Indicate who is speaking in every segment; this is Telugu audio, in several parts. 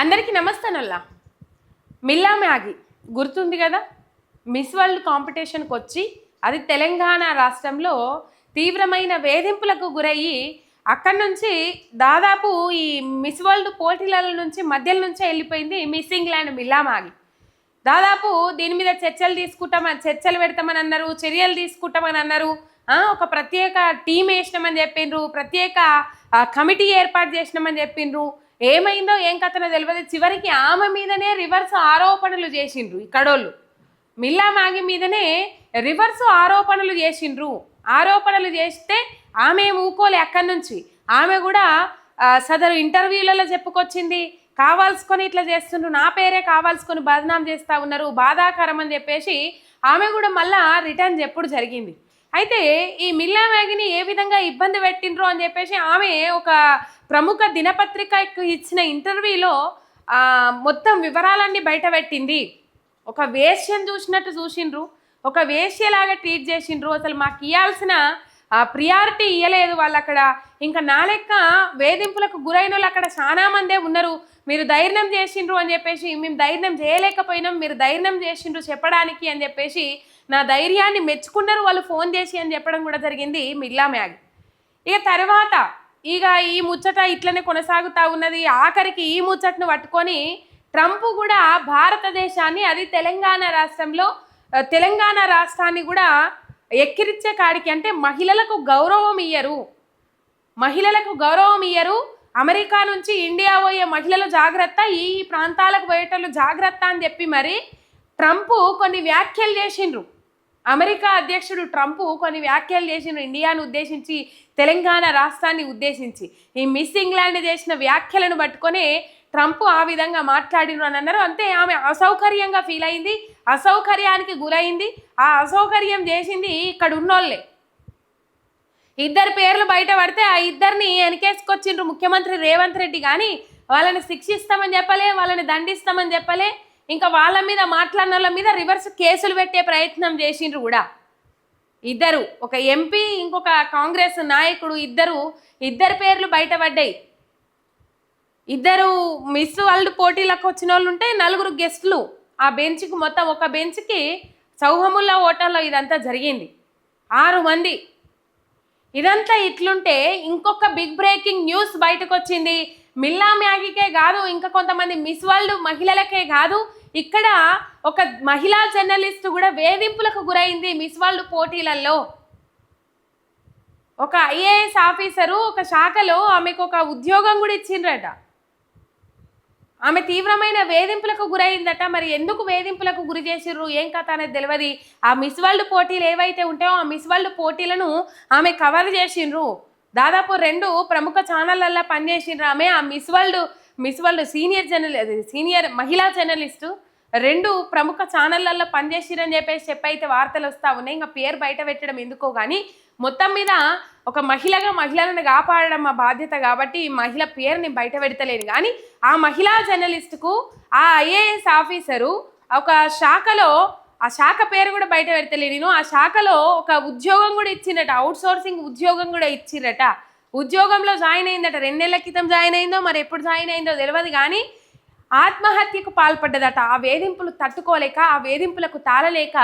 Speaker 1: అందరికీ నమస్తానల్లా మిల్లా మ్యాగీ. గుర్తుంది కదా? మిస్ వరల్డ్ కాంపిటీషన్కి వచ్చి అది తెలంగాణ రాష్ట్రంలో తీవ్రమైన వేధింపులకు గురయ్యి అక్కడి నుంచి దాదాపు ఈ మిస్ వరల్డ్ పోటీల నుంచి మధ్యలో నుంచే వెళ్ళిపోయింది మిస్ ఇంగ్లాండ్ మిల్లా మ్యాగీ. దాదాపు దీని మీద చర్చలు తీసుకుంటామని చర్చలు పెడతామని అన్నారు చర్యలు తీసుకుంటామని అన్నారు. ఒక ప్రత్యేక టీం వేసినామని చెప్పిండ్రు ప్రత్యేక కమిటీ ఏర్పాటు చేసినామని చెప్పిండ్రు. ఏమైందో ఏం కథనో తెలియదు చివరికి ఆమె మీదనే రివర్స్ ఆరోపణలు చేసిండ్రు ఇక్కడోళ్ళు మిల్లా మ్యాగి మీదనే రివర్స్ ఆరోపణలు చేసిండ్రు. ఆరోపణలు చేస్తే ఆమె ఊకోలే అక్కడి నుంచి. ఆమె కూడా సదరు ఇంటర్వ్యూలలో చెప్పుకొచ్చింది. కావాల్సుకొని ఇట్లా చేస్తుండ్రు నా పేరే కావాల్సుకొని బదనాం చేస్తా ఉన్నారు బాధాకరం అని చెప్పేసి ఆమె కూడా మళ్ళా రిటర్న్ చెప్పుడు జరిగింది. అయితే ఈ మిల్లా మ్యాగిని ఏ విధంగా ఇబ్బంది పెట్టిండ్రు అని చెప్పేసి ఆమె ఒక ప్రముఖ దినపత్రికకు ఇచ్చిన ఇంటర్వ్యూలో మొత్తం వివరాలన్నీ బయట పెట్టింది. ఒక వేష్యం చూసినట్టు చూసిండ్రు. ఒక వేష్యలాగా ట్రీట్ చేసిండ్రు. అసలు మాకు ఇవ్వాల్సిన ప్రియారిటీ ఇవ్వలేదు వాళ్ళు అక్కడ ఇంకా నా లెక్క వేధింపులకు గురైన వాళ్ళు అక్కడ చాలా మందే ఉన్నారు. మీరు ధైర్యం చేసిండ్రు అని చెప్పేసి మేము ధైర్యం చేయలేకపోయినాం. మీరు ధైర్యం చేసిండ్రు చెప్పడానికి అని చెప్పేసి నా ధైర్యాన్ని మెచ్చుకున్నారు వాళ్ళు ఫోన్ చేసి అని చెప్పడం కూడా జరిగింది మిర్లా మ్యాగ్. ఇక తర్వాత ఇక ఈ ముచ్చట ఇట్లనే కొనసాగుతా ఉన్నది. ఆఖరికి ఈ ముచ్చటను పట్టుకొని ట్రంప్ కూడా భారతదేశాన్ని అది తెలంగాణ రాష్ట్రంలో తెలంగాణ రాష్ట్రాన్ని కూడా ఎక్కిరిచ్చే కాడికి అంటే మహిళలకు గౌరవం ఇయ్యరు. మహిళలకు గౌరవం ఇయ్యరు. అమెరికా నుంచి ఇండియా పోయే మహిళలు జాగ్రత్త ఈ ప్రాంతాలకు పోయేటోళ్ళు జాగ్రత్త అని చెప్పి మరి ట్రంప్ కొన్ని వ్యాఖ్యలు చేసిండ్రు. అమెరికా అధ్యక్షుడు ట్రంప్ కొన్ని వ్యాఖ్యలు చేసిన ఇండియాను ఉద్దేశించి తెలంగాణ రాష్ట్రాన్ని ఉద్దేశించి. ఈ మిస్ ఇంగ్లాండ్ చేసిన వ్యాఖ్యలను పట్టుకొని ట్రంప్ ఆ విధంగా మాట్లాడినరు అని అన్నారు. అంతే ఆమె అసౌకర్యంగా ఫీల్ అయింది. అసౌకర్యానికి గురైంది. ఆ అసౌకర్యం చేసింది ఇక్కడ ఉన్నోళ్ళే. ఇద్దరు పేర్లు బయట పడితే ఆ ఇద్దరిని వెనకేసుకొచ్చిండ్రు ముఖ్యమంత్రి రేవంత్ రెడ్డి. కానీ వాళ్ళని శిక్షిస్తామని చెప్పలే వాళ్ళని దండిస్తామని చెప్పలే. ఇంకా వాళ్ళ మీద మాట్లాడిన వాళ్ళ మీద రివర్స్ కేసులు పెట్టే ప్రయత్నం చేసిండ్రు కూడా. ఇద్దరు ఒక ఎంపీ ఇంకొక కాంగ్రెస్ నాయకుడు ఇద్దరు ఇద్దరు పేర్లు బయటపడ్డాయి. ఇద్దరు మిస్ వరల్డ్ పోటీలకు వచ్చిన వాళ్ళు ఉంటే నలుగురు గెస్ట్లు ఆ బెంచ్కి మొత్తం ఒక బెంచ్కి చౌహముల్లా హోటల్లో ఇదంతా జరిగింది. ఆరు మంది. ఇదంతా ఇట్లుంటే ఇంకొక బిగ్ బ్రేకింగ్ న్యూస్ బయటకు వచ్చింది మిల్లా మ్యాగీకే కాదు ఇంకా కొంతమంది మిస్ వరల్డ్ మహిళలకే కాదు ఇక్కడ ఒక మహిళా జర్నలిస్ట్ కూడా వేధింపులకు గురైంది మిస్ వరల్డ్ పోటీలలో. ఒక ఐఏఎస్ ఆఫీసరు ఒక శాఖలో ఆమెకు ఒక ఉద్యోగం కూడా ఇచ్చిండ్రట. ఆమె తీవ్రమైన వేధింపులకు గురైందట. మరి ఎందుకు వేధింపులకు గురి చేసిర్రు? ఏం కథ అనేది తెలియదు ఆ మిస్ వరల్డ్ పోటీలు ఏవైతే ఉంటాయో ఆ మిస్ వరల్డ్ పోటీలను ఆమె కవర్ చేసిండ్రు. దాదాపు రెండు ప్రముఖ ఛానళ్ళల్లో పనిచేసిన ఆమె. ఆ Miss World Miss World senior జర్నలి senior మహిళా జర్నలిస్టు. రెండు ప్రముఖ ఛానళ్ళల్లో పనిచేసిరని చెప్పేసి చెప్పైతే వార్తలు వస్తూ ఉన్నాయి. ఇంకా పేరు బయట పెట్టడం ఎందుకో కానీ మొత్తం మీద ఒక మహిళగా మహిళలను కాపాడడం మా బాధ్యత కాబట్టి ఈ మహిళ పేరుని బయట పెడతలేను. కానీ ఆ మహిళా జర్నలిస్టుకు ఆ ఐఏఎస్ ఆఫీసరు ఒక శాఖలో ఆ శాఖ పేరు కూడా బయట పెడతలే నేను. ఆ శాఖలో ఒక ఉద్యోగం కూడా ఇచ్చిందట అవుట్ సోర్సింగ్ ఉద్యోగం కూడా ఇచ్చిరట ఉద్యోగంలో జాయిన్ అయిందట రెండు నెలల క్రితం జాయిన్ అయిందో మరి ఎప్పుడు జాయిన్ అయిందో తెలియదు కానీ ఆత్మహత్యకు పాల్పడ్డదట. ఆ వేధింపులు తట్టుకోలేక ఆ వేధింపులకు తాళలేక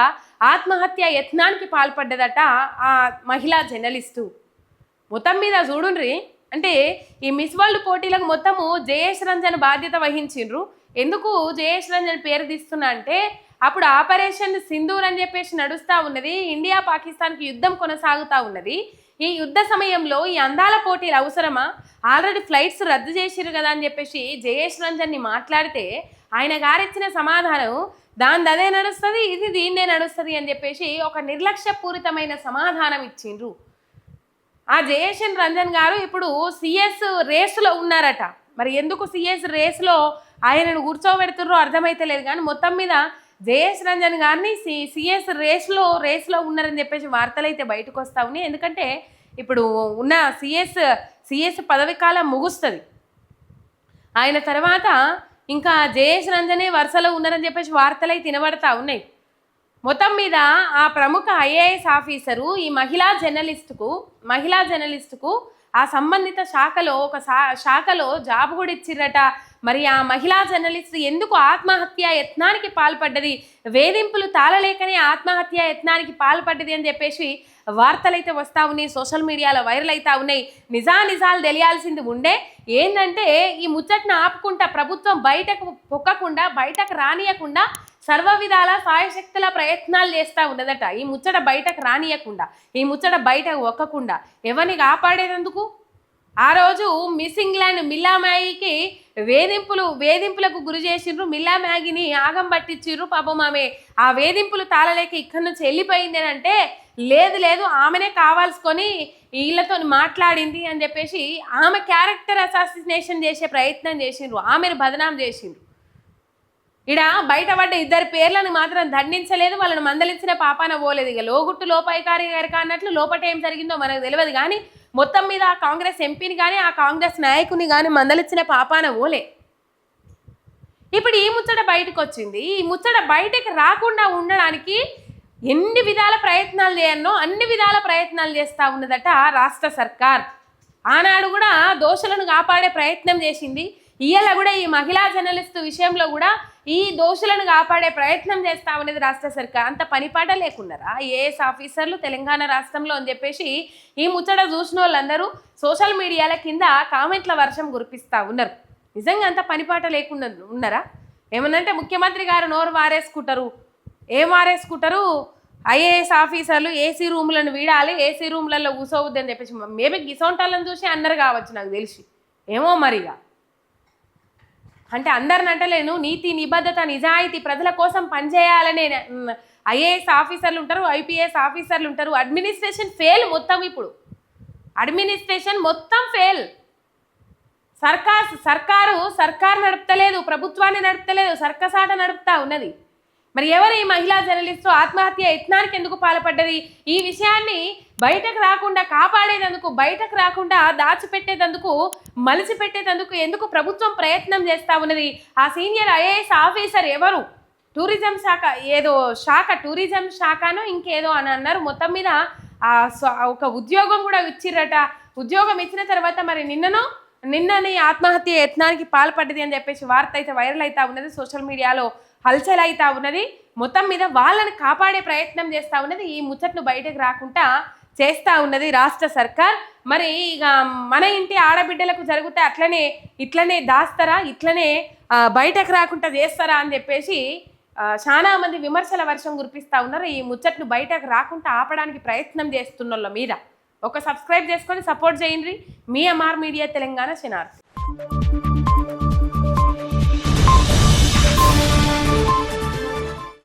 Speaker 1: ఆత్మహత్య యత్నానికి పాల్పడ్డదట ఆ మహిళా జర్నలిస్టు. మొత్తం మీద చూడుండ్రి. అంటే ఈ మిస్ వరల్డ్ పోటీలకు మొత్తము జయేష్ రంజన్ బాధ్యత వహించిండ్రు. ఎందుకు జయేష్ రంజన్ పేరు తీస్తున్నా అంటే అప్పుడు ఆపరేషన్ సింధూర్ అని చెప్పేసి నడుస్తూ ఉన్నది. ఇండియా పాకిస్తాన్కి యుద్ధం కొనసాగుతూ ఉన్నది. ఈ యుద్ధ సమయంలో ఈ అందాల పోటీలు అవసరమా? ఆల్రెడీ ఫ్లైట్స్ రద్దు చేసిరు కదా అని చెప్పేసి జయేష్ రంజన్ని మాట్లాడితే ఆయన గారిచ్చిన సమాధానం దాని అదే నడుస్తుంది ఇది దీన్నే నడుస్తుంది అని చెప్పేసి ఒక నిర్లక్ష్యపూరితమైన సమాధానం ఇచ్చిండ్రు. ఆ జయేషన్ రంజన్ గారు ఇప్పుడు సిఎస్ రేసులో ఉన్నారట. మరి ఎందుకు సిఎస్ రేసులో ఆయనను కూర్చోబెడుతుర్రో అర్థమైతలేదు కానీ మొత్తం మీద జేఎస్ రంజన్ గారిని సి సిఎస్ రేస్లో రేస్లో ఉన్నారని చెప్పేసి వార్తలు అయితే బయటకు వస్తా ఉన్నాయి. ఎందుకంటే ఇప్పుడు ఉన్న సిఎస్ సిఎస్ పదవి కాలం ముగుస్తుంది. ఆయన తర్వాత ఇంకా జేఎస్ రంజనే వరుసలో ఉన్నారని చెప్పేసి వార్తలు అయితే వినబడతా ఉన్నాయి. మొత్తం మీద ఆ ప్రముఖ ఐఏఎస్ ఆఫీసరు ఈ మహిళా జర్నలిస్టుకు మహిళా జర్నలిస్టుకు ఆ సంబంధిత శాఖలో ఒక శాఖలో జాబ్ కూడా ఇచ్చిర్రట. మరి ఆ మహిళా జర్నలిస్ట్ ఎందుకు ఆత్మహత్య యత్నానికి పాల్పడ్డది? వేధింపులు తాళలేకనే ఆత్మహత్య యత్నానికి పాల్పడ్డది అని చెప్పేసి వార్తలైతే వస్తూ ఉన్నాయి సోషల్ మీడియాలో వైరల్ అవుతా ఉన్నాయి. నిజా నిజాలు తెలియాల్సింది ఉండే. ఏంటంటే ఈ ముచ్చట్ను ఆపుకుంటా ప్రభుత్వం బయటకు పొక్కకుండా బయటకు రానియకుండా సర్వ విధాల సాయశక్తుల ప్రయత్నాలు చేస్తూ ఉన్నదట. ఈ ముచ్చట బయటకు రానియకుండా ఈ ముచ్చట బయటకు ఒక్కకుండా. ఎవరిని కాపాడేటందుకు ఆ రోజు మిస్ ఇంగ్లాండ్ మిల్లా మ్యాగీకి వేధింపులు వేధింపులకు గురి చేసిండ్రు. మిల్లా మ్యాగీని ఆగం పట్టించిర్రు పాపం ఆమె. ఆ వేధింపులు తాళలేక ఇక్కడి నుంచి వెళ్ళిపోయింది అని అంటే లేదు లేదు ఆమెనే కావాల్సుకొని వీళ్ళతో మాట్లాడింది అని చెప్పేసి ఆమె క్యారెక్టర్ అసాసినేషన్ చేసే ప్రయత్నం చేసిండ్రు. ఆమెను బదనాం చేసిండ్రు. ఇడ బయటపడ్డ ఇద్దరి పేర్లను మాత్రం దండించలేదు. వాళ్ళని మందలించిన పాపాన పోలేదు. ఇక లోగుట్టు లోపాయికారి గారికి అన్నట్లు లోపట ఏం జరిగిందో మనకు తెలియదు కానీ మొత్తం మీద ఆ కాంగ్రెస్ ఎంపీని కానీ ఆ కాంగ్రెస్ నాయకుని కానీ మందలిచ్చిన పాపాన ఓలే. ఇప్పుడు ఈ ముచ్చట బయటకు వచ్చింది ఈ ముచ్చట బయటకు రాకుండా ఉండడానికి ఎన్ని విధాల ప్రయత్నాలు చేయన్నో అన్ని విధాల ప్రయత్నాలు చేస్తూ ఉన్నదట రాష్ట్ర సర్కార్. ఆనాడు కూడా దోషులను కాపాడే ప్రయత్నం చేసింది. ఇవాళ కూడా ఈ మహిళా జర్నలిస్టు విషయంలో కూడా ఈ దోషులను కాపాడే ప్రయత్నం చేస్తా రాష్ట్ర సర్కార్. అంత పనిపాట లేకున్నారా? ఏఎస్ ఆఫీసర్లు తెలంగాణ రాష్ట్రంలో అని చెప్పేసి ఈ ముచ్చట చూసిన వాళ్ళందరూ సోషల్ మీడియాల కింద కామెంట్ల వర్షం కురిపిస్తూ ఉన్నారు. నిజంగా అంత పనిపాట లేకుండా ఉన్నారా? ఏమనంటే ముఖ్యమంత్రి గారు నోరు వారేసుకుంటారు. ఏం వారేసుకుంటారు? ఐఏఎస్ ఆఫీసర్లు ఏసీ రూములను వీడాలి ఏసీ రూమ్లలో కూసోవద్దని చెప్పేసి మేబీ గిసోంటాలను చూసి అన్నారు కావచ్చు నాకు తెలిసి. ఏమో మరిగా. అంటే అందరిని అంటలేను నీతి నిబద్ధత నిజాయితీ ప్రజల కోసం పనిచేయాలనే ఐఏఎస్ ఆఫీసర్లు ఉంటారు ఐపీఎస్ ఆఫీసర్లు ఉంటారు. అడ్మినిస్ట్రేషన్ ఫెయిల్ మొత్తం ఇప్పుడు. అడ్మినిస్ట్రేషన్ మొత్తం ఫెయిల్. సర్కార్ సర్కారు సర్కార్ నడపలేదు ప్రభుత్వాన్ని నడపలేదు సర్కసాట నడుపుతా ఉన్నది. మరి ఎవరు ఈ మహిళా జర్నలిస్టు ఆత్మహత్య యత్నానికి ఎందుకు పాల్పడ్డది? ఈ విషయాన్ని బయటకు రాకుండా కాపాడేటందుకు బయటకు రాకుండా దాచిపెట్టేటందుకు మలిచిపెట్టేటందుకు ఎందుకు ప్రభుత్వం ప్రయత్నం చేస్తా ఉన్నది? ఆ సీనియర్ ఐఏఎస్ ఆఫీసర్ ఎవరు? టూరిజం శాఖ ఏదో శాఖ టూరిజం శాఖను ఇంకేదో అని అన్నారు. మొత్తం మీద ఆ ఒక ఉద్యోగం కూడా ఇచ్చిర్రట. ఉద్యోగం ఇచ్చిన తర్వాత మరి నిన్ననో నిన్ననే ఆత్మహత్య యత్నానికి పాల్పడ్డది అని చెప్పేసి వార్త అయితే వైరల్ అవుతా ఉన్నది సోషల్ మీడియాలో. హల్చల్ అవుతా ఉన్నది. మొత్తం మీద వాళ్ళని కాపాడే ప్రయత్నం చేస్తూ ఉన్నది. ఈ ముచ్చట్ను బయటకు రాకుండా చేస్తూ ఉన్నది రాష్ట్ర సర్కార్. మరి ఇక మన ఇంటి ఆడబిడ్డలకు జరిగితే అట్లనే ఇట్లనే దాస్తారా ఇట్లనే బయటకు రాకుండా చేస్తారా అని చెప్పేసి చాలా మంది విమర్శల వర్షం కురిపిస్తా ఉన్నారు. ఈ ముచ్చట్ను బయటకు రాకుండా ఆపడానికి ప్రయత్నం చేస్తున్న మీద. ఒక సబ్స్క్రైబ్ చేసుకొని సపోర్ట్ చేయండి. మీ ఎంఆర్ మీడియా తెలంగాణ శనార్థి